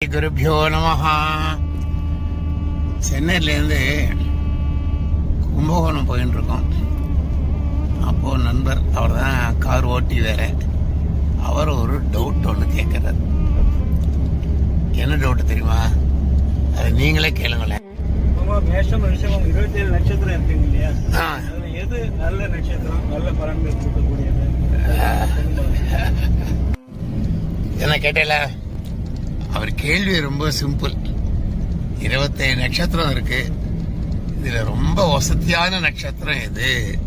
குருபியோ நமஹா சென்னையிலேருந்து கும்பகோணம் போயின்னு இருக்கோம் அப்போ நண்பர் அவர் தான் கார் ஓட்டி வேற அவர் ஒரு டவுட் ஒன்று கேட்குறாரு. என்ன டவுட் தெரியுமா? அது நீங்களே கேளுங்களேன். மேஷம் ரிஷபம் இருபத்தி ஏழு நட்சத்திரம் இருக்குங்க இல்லையா? எது நல்ல நட்சத்திரம் நல்ல பலன்கள் கொடுக்கக்கூடியது? என்ன கேட்டல அவர் கேள்வி ரொம்ப சிம்பிள். இருபத்தேழு நட்சத்திரம் இருக்கு. இதுல ரொம்ப வசதியான நட்சத்திரம் எது?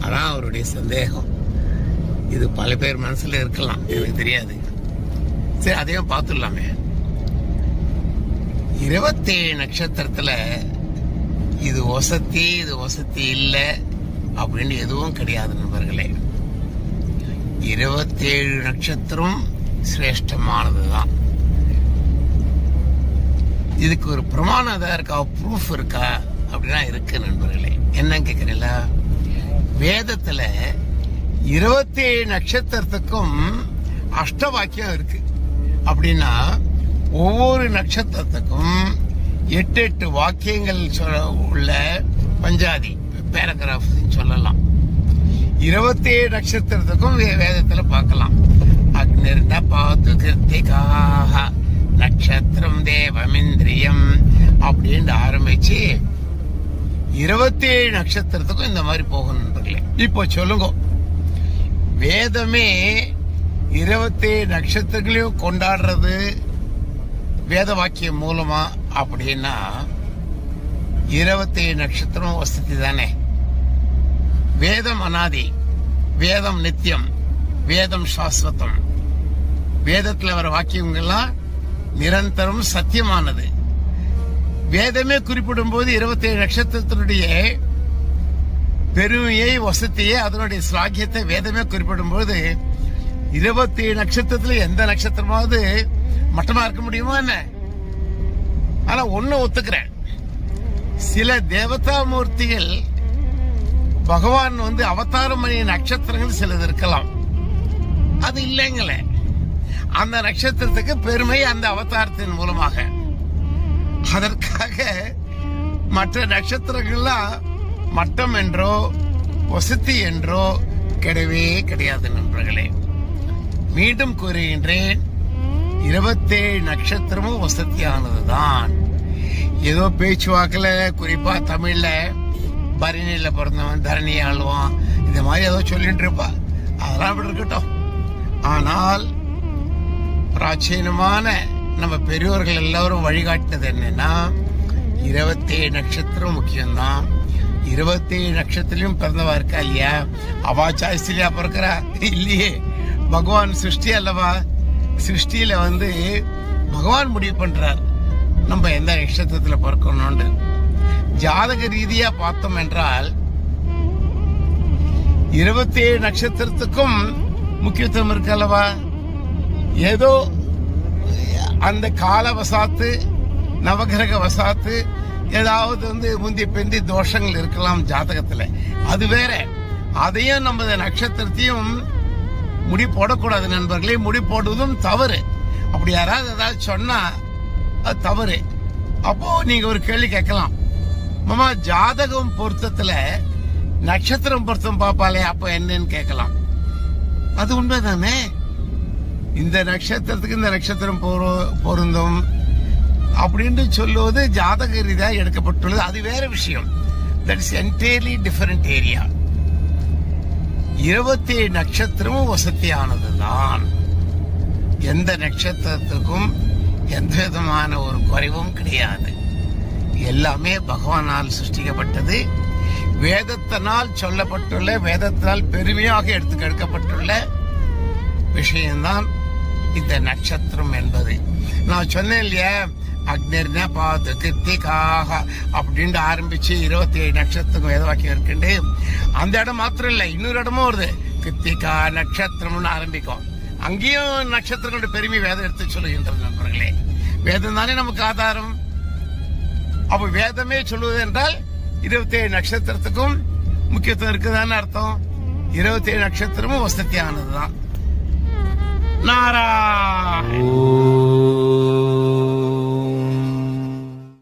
அதான் அவருடைய சந்தேகம். இது பல பேர் மனசுல இருக்கலாம். எனக்கு தெரியாது. சரி அதையும் பார்த்துடலாமே. இருபத்தேழு நட்சத்திரத்துல இது வசதி இது வசதி இல்லை அப்படின்னு எதுவும் கிடையாது நண்பர்களே. இருபத்தேழு நட்சத்திரம் சிரேஷ்டமானதுதான். இதுக்கு ஒரு பிரமாணம் தான் இருக்கா? ப்ரூஃப் இருக்கா? அப்படின்னா இருக்கு நண்பர்களே. என்னன்னு கேக்குறீங்களா? வேதத்துல இருபத்தேழு நட்சத்திரத்துக்கும் அஷ்டவாக்கியம் இருக்கு. அப்படின்னா ஒவ்வொரு நட்சத்திரத்துக்கும் எட்டு எட்டு வாக்கியங்கள் சொல்ல உள்ள பஞ்சாதி பேராகிராஃப் சொல்லலாம். இருபத்தேழு நட்சத்திரத்துக்கும் வே- வேதத்துல பார்க்கலாம். அக்னிர்ன பாத்து கிருத்திகாக நட்சத்திரம் தேவமிந்திரியம் அப்படின்னு ஆரம்பிச்சு இருபத்தேழு நட்சத்திரத்துக்கும் இந்த மாதிரி போகும் இப்போ சொல்லுங்க. வேதமே இருபத்தேழு நட்சத்திரங்களையும் கொண்டாடுறது வேத வாக்கியம் மூலமா அப்படின்னா இருபத்தேழு நட்சத்திரம் வசதி தானே. வேதம் அனாதி வேதம் நித்தியம் வேதம் சாஸ்வதம். வேதத்தில் வர வாக்கியங்கள்லாம் நிரந்தரம் சத்தியமானது. வேதமே குறிப்பிடும் போது இருபத்தேழு நட்சத்திரத்தினுடைய பெருமையை வசதியை அதனுடைய சுவாகியத்தை வேதமே குறிப்பிடும் போது இருபத்தேழு நட்சத்திரத்துல எந்த நட்சத்திரமாவது மட்டமா இருக்க முடியுமா என்ன? ஆனா ஒண்ணு ஒத்துக்கிறேன். சில தேவதா மூர்த்திகள் பகவான் வந்து அவதாரம் பண்ணிய நட்சத்திரங்கள் சிலது இருக்கலாம். அது இல்லைங்களே. அந்த நட்சத்திரத்துக்கு பெருமை அந்த அவதாரத்தின் மூலமாக. அதற்காக மற்ற நட்சத்திரங்கள்லாம் மட்டம் என்றோ வசதி என்றோ கிடையவே கிடையாது நண்பர்களே. மீண்டும் கூறுகின்றேன் இருபத்தேழு நட்சத்திரமும் வசதியானதுதான். ஏதோ பேச்சுவாக்கில் குறிப்பாக தமிழில் பரணியில் பிறந்தவன் தரணி ஆழ்வான் இந்த மாதிரி ஏதோ சொல்லிட்டு இருப்பா. அதெல்லாம் அப்படி இருக்கட்டும். ஆனால் பிராச்சீனமான நம்ம பெரியோர்கள் எல்லாரும் வழிகாட்டினது என்னன்னா இருபத்தேழு நட்சத்திரம் முக்கியம்தான். இருபத்தேழு நட்சத்திரம் பிறந்தவா இருக்கா இல்லையா? அவா சாய்ஸ்லயா பிறக்கிறா இல்லையே. பகவான் சிருஷ்டி அல்லவா? சிருஷ்டியில வந்து பகவான் முடிவு பண்றார். நம்ம எந்த நட்சத்திரத்துல பிறக்கணும்னு. ஜாதக ரீதியா பார்த்தோம் என்றால் இருபத்தேழு நட்சத்திரத்துக்கும் முக்கியத்துவம் இருக்கு அல்லவா? ஏதோ அந்த கால வசாத்து நவகிரக வசாத்து ஏதாவது வந்து முந்தி பிந்தி தோஷங்கள் இருக்கலாம் ஜாதகத்துல. அது வேற. அதையும் நம்ம நட்சத்திரத்தையும் முடி போடக்கூடாது நண்பர்களே. முடி போடுவதும் தவறு. அப்படி யாராவது ஏதாவது சொன்னா அது தவறு. அப்போ நீங்க ஒரு கேள்வி கேட்கலாம். மாமா ஜாதகம் பொருத்தத்துல நட்சத்திரம் பொருத்தம் பாப்பாலே அப்ப என்னன்னு கேட்கலாம். அது உண்மைதானே? இந்த நட்சத்திரத்துக்கு இந்த நட்சத்திரம் பொரு- பொருந்தும் அப்படின்னு சொல்லுவது ஜாதக ரீதியாக எடுக்கப்பட்டுள்ளது. அது வேற விஷயம். That is entirely different area இருபத்தேழு நட்சத்திரமும் வசதியானது தான் எந்த நட்சத்திரத்துக்கும் எந்த விதமான ஒரு குறைவும் கிடையாது. எல்லாமே பகவானால் சிருஷ்டிக்கப்பட்டது. வேதத்தினால் சொல்லப்பட்டுள்ள வேதத்தினால் பெருமையாக எடுத்து எடுக்கப்பட்டுள்ள விஷயம்தான் இந்த நட்சத்திரம் என்பது. நான் சொன்னேன் இல்லையா? அக்னிர்னா பாத்து கிருத்திகாக அப்படின்ட்டு ஆரம்பிச்சு இருபத்தி ஏழு நட்சத்திரம் வேதவாக்கியம் இருக்குண்டு. அந்த இடம் மாத்திரம் இல்லை இன்னொரு இடமும் வருது. கிருத்திகா நட்சத்திரம்னு ஆரம்பிக்கும். அங்கேயும் நட்சத்திரங்களோட பெருமை வேதம் எடுத்து சொல்லுகின்றது நண்பர்களே. வேதம் தானே நமக்கு ஆதாரம்? அப்ப வேதமே சொல்லுவது என்றால் இருபத்தி ஏழு நட்சத்திரத்துக்கும் முக்கியத்துவம் இருக்குதான்னு அர்த்தம். இருபத்தி ஏழு நட்சத்திரமும் வசதியானதுதான். தான் নারায়ণ